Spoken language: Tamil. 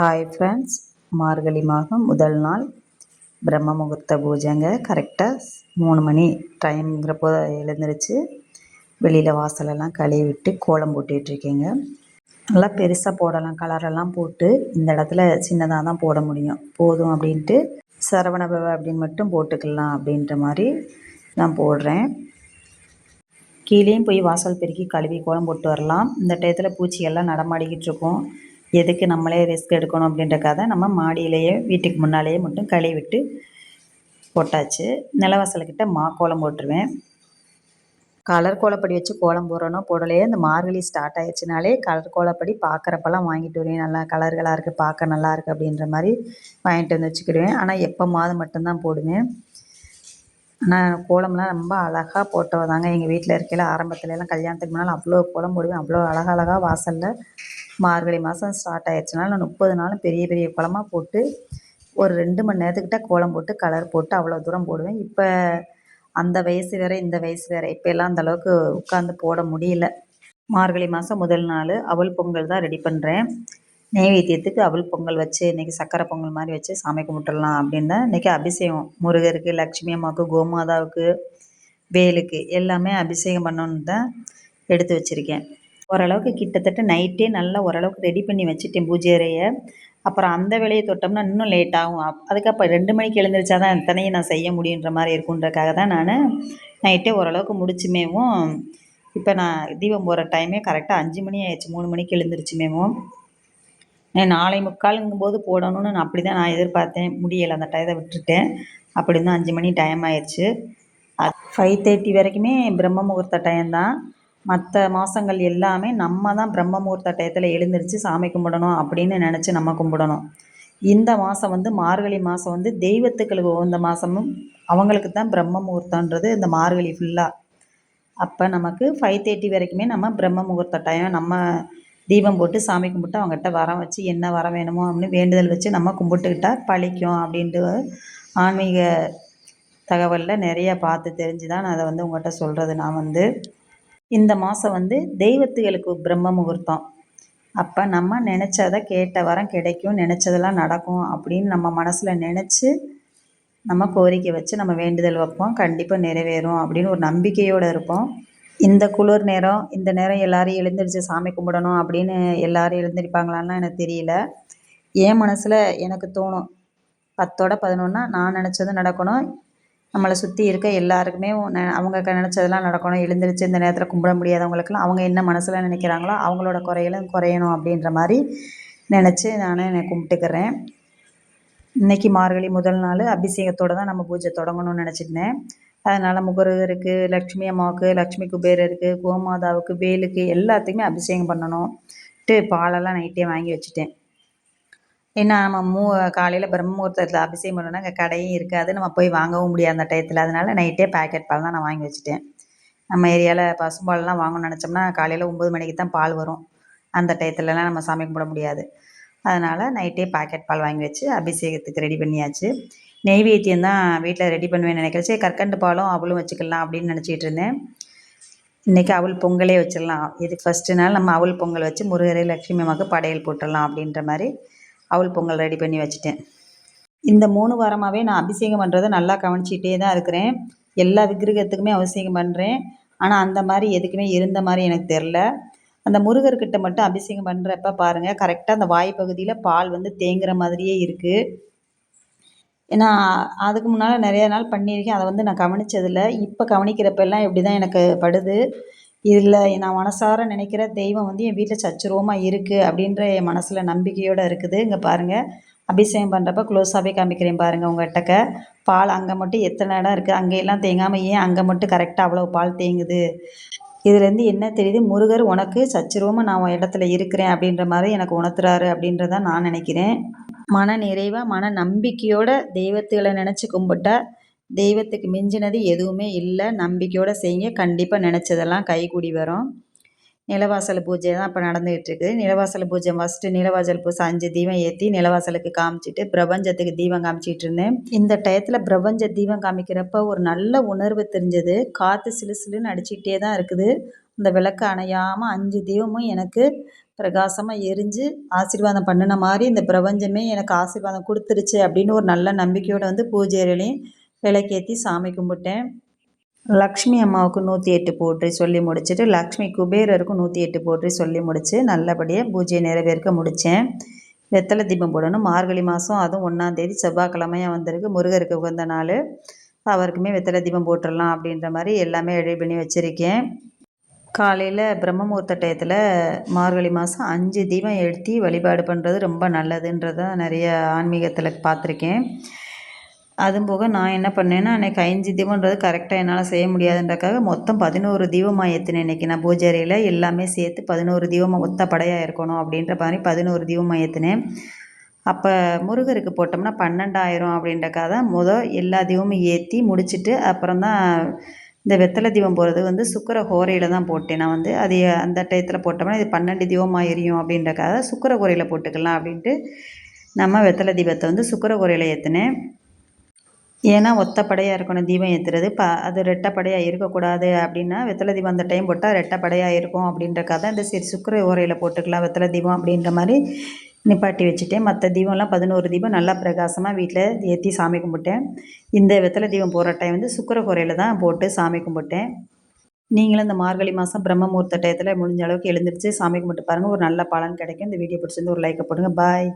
ஹாய் ஃப்ரெண்ட்ஸ் மார்கழி மாதம் முதல் நாள். பிரம்ம முகூர்த்த பூஜைங்க கரெக்டாக மூணு மணி டைம்ங்கிறப்போ எழுந்திரிச்சு. வெளியில் வாசலெல்லாம் கழுவி விட்டு கோலம் போட்டுட்ருக்கேங்க நல்லா பெருசாக போடலாம் கலரெல்லாம் போட்டு இந்த இடத்துல சின்னதாக தான் போட முடியும். போதும் அப்படின்ட்டு சரவணபவ அப்படின்னு மட்டும் போட்டுக்கலாம் அப்படின்ற மாதிரி நான் போடுறேன். கீழேயும் போய் வாசல் பெருக்கி கழுவி கோலம் போட்டு வரலாம். இந்த டயத்தில் பூச்சியெல்லாம் நடமாடிக்கிட்டு இருக்கும். எதுக்கு நம்மளே ரிஸ்க் எடுக்கணும் அப்படின்றக்காக நம்ம மாடியிலேயே வீட்டுக்கு முன்னாலேயே மட்டும் கழுவி விட்டு போட்டாச்சு. நிலவாசல்கிட்ட மா கோலம் போட்டுருவேன். கலர் கோலப்படி வச்சு கோலம் போடுறனோ போடலையே இந்த மார்கழி ஸ்டார்ட் ஆயிடுச்சுனாலே கலர் கோலப்படி பார்க்குறப்பெல்லாம் வாங்கிட்டு வருவேன். நல்லா கலர்களாக இருக்குது பார்க்க நல்லா இருக்குது அப்படின்ற மாதிரி வாங்கிட்டு வந்து வச்சுக்கிடுவேன். ஆனால் எப்போ மாதம் மட்டும்தான் போடுவேன். ஆனால் கோலம்லாம் ரொம்ப அழகாக போட்டவதாங்க. எங்கள் வீட்டில் இருக்கையில் ஆரம்பத்துலலாம் கல்யாணத்துக்கு முன்னால் அவ்வளோ கோலம் போடுவேன். அவ்வளோ அழகழகாக வாசலில் மார்கழி மாதம் ஸ்டார்ட் ஆயிடுச்சுனால நான் முப்பது நாளும் பெரிய பெரிய கோலமாக போட்டு ஒரு ரெண்டு மணி நேரத்துக்கிட்ட கோலம் போட்டு கலர் போட்டு அவ்வளோ தூரம் போடுவேன். இப்போ அந்த வயசு வேறு இந்த வயசு வேறு. இப்போ எல்லாம் அந்தளவுக்கு உட்காந்து போட முடியல. மார்கழி மாதம் முதல் நாள் அவல் பொங்கல் தான் ரெடி பண்ணுறேன் நெய்வேத்தியத்துக்கு அவல் பொங்கல் வச்சு இன்றைக்கி சக்கரை பொங்கல் மாதிரி வச்சு சாமி கும்பிட்டுடலாம் அப்படின்னு தான் இன்றைக்கி அபிஷேகம். முருகருக்கு லக்ஷ்மி அம்மாவுக்கு கோமாதாவுக்கு வேலுக்கு எல்லாமே அபிஷேகம் பண்ணணுன்னு தான் எடுத்து வச்சுருக்கேன். ஓரளவுக்கு கிட்டத்தட்ட நைட்டே நல்லா ஓரளவுக்கு ரெடி பண்ணி வச்சுட்டேன் பூஜை அறையை. அப்புறம் அந்த வேலையை தொட்டோம்னா இன்னும் லேட் ஆகும். அதுக்கப்புறம் ரெண்டு மணிக்கு எழுந்திரிச்சா தான் அத்தனையும் நான் செய்ய முடியுன்ற மாதிரி இருக்குன்றக்காக தான் நான் நைட்டே ஓரளவுக்கு முடிச்சுமேவும் இப்போ நான் தீபம் போகிற டைமே கரெக்டாக அஞ்சு மணி ஆயிடுச்சு. மூணு மணிக்கு எழுந்திரிச்சுமேவும் நாளை முக்காலுங்கும் போது போடணும்னு நான் அப்படி தான் நான் எதிர்பார்த்தேன். முடியலை. அந்த டயத்தை விட்டுட்டேன். அப்படி தான் அஞ்சு மணி டைம் ஆயிடுச்சு. ஃபைவ் தேர்ட்டி வரைக்குமே பிரம்ம முகூர்த்த டைம் தான். மற்ற மாதங்கள் எல்லாமே நம்ம தான் பிரம்ம முகூர்த்த டயத்தில் எழுந்திரிச்சு சாமி கும்பிடணும் அப்படின்னு நினச்சி நம்ம கும்பிடணும். இந்த மாதம் வந்து மார்கழி மாதம் வந்து தெய்வத்துக்களுக்கு உகந்த மாதமும் அவங்களுக்கு தான் பிரம்ம முகூர்த்தன்றது இந்த மார்கழி ஃபுல்லாக அப்போ நமக்கு ஃபைவ் தேர்ட்டி வரைக்குமே நம்ம பிரம்ம முகூர்த்த டைம் நம்ம தீபம் போட்டு சாமி கும்பிட்டு அவங்ககிட்ட வரம் வச்சு என்ன வர வேணுமோ அப்படின்னு வேண்டுதல் வச்சு நம்ம கும்பிட்டுக்கிட்டால் பழிக்கும் அப்படின்ட்டு ஆன்மீக தகவலில் நிறையா பார்த்து தெரிஞ்சு தான் நான் அதை வந்து உங்கள்கிட்ட சொல்கிறது நான் வந்து இந்த மாதம் வந்து தெய்வத்துகளுக்கு பிரம்ம முகூர்த்தம். அப்போ நம்ம நினச்சதை கேட்ட வரம் கிடைக்கும் நினச்சதெல்லாம் நடக்கும் அப்படின்னு நம்ம மனசில் நினச்சி நம்ம கோரிக்கை வச்சு நம்ம வேண்டுதல் வைப்போம். கண்டிப்பாக நிறைவேறும் அப்படின்னு ஒரு நம்பிக்கையோடு இருப்போம். இந்த குளிர் நேரம் இந்த நேரம் எல்லோரும் எழுந்திரிச்சு சாமி கும்பிடணும் அப்படின்னு எல்லோரும் எழுந்திரிப்பாங்களான்னா எனக்கு தெரியல. என் மனசில் எனக்கு தோணும். பத்தோட பதினொன்னா நான் நினச்சது நடக்கணும் நம்மளை சுற்றி இருக்க எல்லாருக்குமே அவங்க நினச்சதெல்லாம் நடக்கணும். எழுந்திரிச்சு இந்த நேரத்தில் கும்பிட முடியாதவங்களுக்குலாம் அவங்க என்ன மனசில் நினைக்கிறாங்களோ அவங்களோட குறைகளும் குறையணும் அப்படின்ற மாதிரி நினச்சி நான் என்னை கும்பிட்டுக்கிறேன். இன்றைக்கி மார்கழி முதல் நாள் அபிஷேகத்தோடு தான் நம்ம பூஜை தொடங்கணும்னு நினச்சிருந்தேன் அதனால் முகருகருக்கு லக்ஷ்மி அம்மாவுக்கு லக்ஷ்மி குபேரருக்கு கோமாதாவுக்கு வேலுக்கு எல்லாத்துக்குமே அபிஷேகம் பண்ணணும். பாலெல்லாம் நைட்டே வாங்கி வச்சுட்டேன். ஏன்னா நம்ம மூ காலையில் பிரம்ம முகூர்த்தத்தில் அபிஷேகம் பண்ணணும்னா அங்கே கடையும் இருக்காது. நம்ம போய் வாங்கவும் முடியாது அந்த டயத்தில். அதனால் நைட்டே பேக்கெட் பால் தான் நான் வாங்கி வச்சுட்டேன். நம்ம ஏரியாவில் பசும்பால்லாம் வாங்கணும்னு நினச்சோம்னா காலையில் ஒம்பது மணிக்கு தான் பால் வரும். அந்த டயத்துலலாம் நம்ம சாமி கும்பிட முடியாது. அதனால் நைட்டே பாக்கெட் பால் வாங்கி வச்சு அபிஷேகத்துக்கு ரெடி பண்ணியாச்சு. நெய்வேத்தியம் தான் வீட்டில் ரெடி பண்ணுவேன்னு நினைக்கிறச்சு கற்கண்டு பாலும் அவளும் வச்சுக்கலாம் அப்படின்னு நினச்சிட்டு இருந்தேன். இன்றைக்கி அவள் பொங்கலே வச்சிடலாம். இது ஃபஸ்ட்டு நாள் நம்ம அவள் பொங்கல் வச்சு முருகரை லக்ஷ்மி அம்மாவுக்கு படையல் போட்டுடலாம் அப்படின்ற மாதிரி அவள் பொங்கல் ரெடி பண்ணி வச்சுட்டேன். இந்த மூணு வாரமாகவே நான் அபிஷேகம் பண்ணுறதை நல்லா கவனிச்சிட்டே தான் இருக்கிறேன். எல்லா விக்கிரகத்துக்குமே அபிஷேகம் பண்ணுறேன் ஆனால் அந்த மாதிரி எதுக்குமே இருந்த மாதிரி எனக்கு தெரில. அந்த முருகர்கிட்ட மட்டும் அபிஷேகம் பண்ணுறப்ப பாருங்கள் கரெக்டாக அந்த வாய் பகுதியில் பால் வந்து தேங்குற மாதிரியே இருக்குது ஏன்னா அதுக்கு முன்னால் நிறைய நாள் பண்ணியிருக்கேன். அதை வந்து நான் கவனித்ததில்ல இப்போ கவனிக்கிறப்பெல்லாம் இப்படி தான் எனக்கு படுது. இதில் நான் மனசார நினைக்கிற தெய்வம் வந்து என் வீட்டில் சச்சுருவமாக இருக்குது அப்படின்ற என் மனசில் நம்பிக்கையோடு இருக்குது. இங்கே பாருங்கள் அபிஷேகம் பண்ணுறப்ப க்ளோஸாகவே காமிக்கிறேன் பாருங்கள் உங்கள்கிட்டக்க பால் அங்கே மட்டும் எத்தனை இடம் இருக்குது அங்கேயெல்லாம் தேங்காமல் ஏன் அங்கே மட்டும் கரெக்டாக அவ்வளோ பால் தேங்குது? இதுலேருந்து என்ன தெரியுது? முருகர் உனக்கு சச்சுருவமாக நான் உன் இடத்துல இருக்கிறேன் அப்படின்ற மாதிரி எனக்கு உணர்த்துறாரு அப்படின்றதான் நான் நினைக்கிறேன். மன நிறைவாக மன நம்பிக்கையோட தெய்வத்துகளை நினச்சி கும்பிட்டா தெய்வத்துக்கு மிஞ்சினது எதுவுமே இல்லை. நம்பிக்கையோடு செய்யுங்க. கண்டிப்பாக நினச்சதெல்லாம் கைகூடி வரும். நிலவாசல் பூஜை தான் இப்போ நடந்துகிட்டு இருக்குது. நிலவாசல் பூஜை ஃபஸ்ட்டு நிலவாசல் பூஜை அஞ்சு தீபம் ஏற்றி நிலவாசலுக்கு காமிச்சிட்டு பிரபஞ்சத்துக்கு தீபம் காமிச்சிட்டு இருந்தேன். இந்த டயத்தில் பிரபஞ்ச தீபம் காமிக்கிறப்ப ஒரு நல்ல உணர்வு தெரிஞ்சது. காற்று சிலு சிலுன்னு அடிச்சுக்கிட்டே தான் இருக்குது. அந்த விளக்கு அணையாமல் அஞ்சு தீபமும் எனக்கு பிரகாசமாக எரிஞ்சு ஆசீர்வாதம் பண்ணின மாதிரி இந்த பிரபஞ்சமே எனக்கு ஆசீர்வாதம் கொடுத்துருச்சு அப்படின்னு ஒரு நல்ல நம்பிக்கையோடு வந்து பூஜை அறையிலையும் விளக்கேற்றி சாமி கும்பிட்டேன். லக்ஷ்மி அம்மாவுக்கு நூற்றி எட்டு போற்றி சொல்லி முடிச்சுட்டு லக்ஷ்மி குபேரருக்கும் நூற்றி எட்டு போற்றி சொல்லி முடித்து நல்லபடியாக பூஜையை நிறைவேற்க முடித்தேன் வெத்தலை தீபம் போடணும். மார்கழி மாதம் அதுவும் ஒன்றாந்தேதி செவ்வாய்க்கிழமையாக வந்திருக்கு. முருகருக்கு உகந்த நாள். அவருக்குமே வெத்தலை தீபம் போட்டுடலாம் அப்படின்ற மாதிரி எல்லாமே ரெடி பண்ணி வச்சுருக்கேன். காலையில் பிரம்மமுகூர்த்த டயத்தில் மார்கழி மாதம் அஞ்சு தீபம் எழுத்தி வழிபாடு பண்ணுறது ரொம்ப நல்லதுன்றதை நிறைய ஆன்மீகத்தில் பார்த்துருக்கேன். அதுவும் போக நான் என்ன பண்ணேன்னா அன்றைக்கி அஞ்சு தீபம்ன்றது கரெக்டாக என்னால் செய்ய முடியாதுன்றக்காக மொத்தம் பதினோரு தீபமாக ஏற்றினேன் இன்றைக்கி நான் பூஜை அறையில் எல்லாமே சேர்த்து பதினோரு தீபமாக ஒத்த படையாக இருக்கணும் அப்படின்ற மாதிரி பதினோரு தீபமாக ஏற்றினேன் அப்போ முருகருக்கு போட்டோம்னா பன்னெண்டாயிரம் அப்படின்றக்காக தான் முதல் எல்லா தீபமும் ஏற்றி முடிச்சுட்டு அப்புறம் தான் இந்த வெத்தலை தீபம் போகிறது வந்து சுக்கர ஹோரையில் தான் போட்டேன் நான் வந்து. அது அந்த டயத்தில் போட்டோம்னா இது பன்னெண்டு தீபமாக எரியும் அப்படின்றக்காக சுக்கர ஹோரையில் போட்டுக்கலாம் அப்படின்ட்டு நம்ம வெத்தலை தீபத்தை வந்து சுக்கர ஹோரையில் ஏற்றினேன் ஏன்னா ஒத்தப்படையாக இருக்கணும் தீபம் ஏற்றுறது ப அது ரெட்டப்படையாக இருக்கக்கூடாது அப்படின்னா வெத்தலை தீபம் அந்த டைம் போட்டால் ரெட்டப்படையாக இருக்கும் அப்படின்றக்காக தான் இந்த சரி சுக்கர உரையில் போட்டுக்கலாம் வெத்தலை தீபம் அப்படின்ற மாதிரி நிப்பாட்டி வச்சுட்டேன். மற்ற தீபம்லாம் பதினோரு தீபம் நல்லா பிரகாசமாக வீட்டில் ஏற்றி சாமி கும்பிட்டேன். இந்த வெத்தலை தீபம் போகிற டைம் வந்து சுக்கர குறையில் தான் போட்டு சாமி கும்பிட்டேன். நீங்களும் இந்த மார்கழி மாதம் பிரம்மமூர்த்த டயத்தில் முடிஞ்ச அளவுக்கு எழுந்திரிச்சு சாமி கும்பிட்டு பாருங்கள் ஒரு நல்ல பலன் கிடைக்கும். இந்த வீடியோ பிடிச்சிருந்து ஒரு லைக்கை போடுங்க. பாய்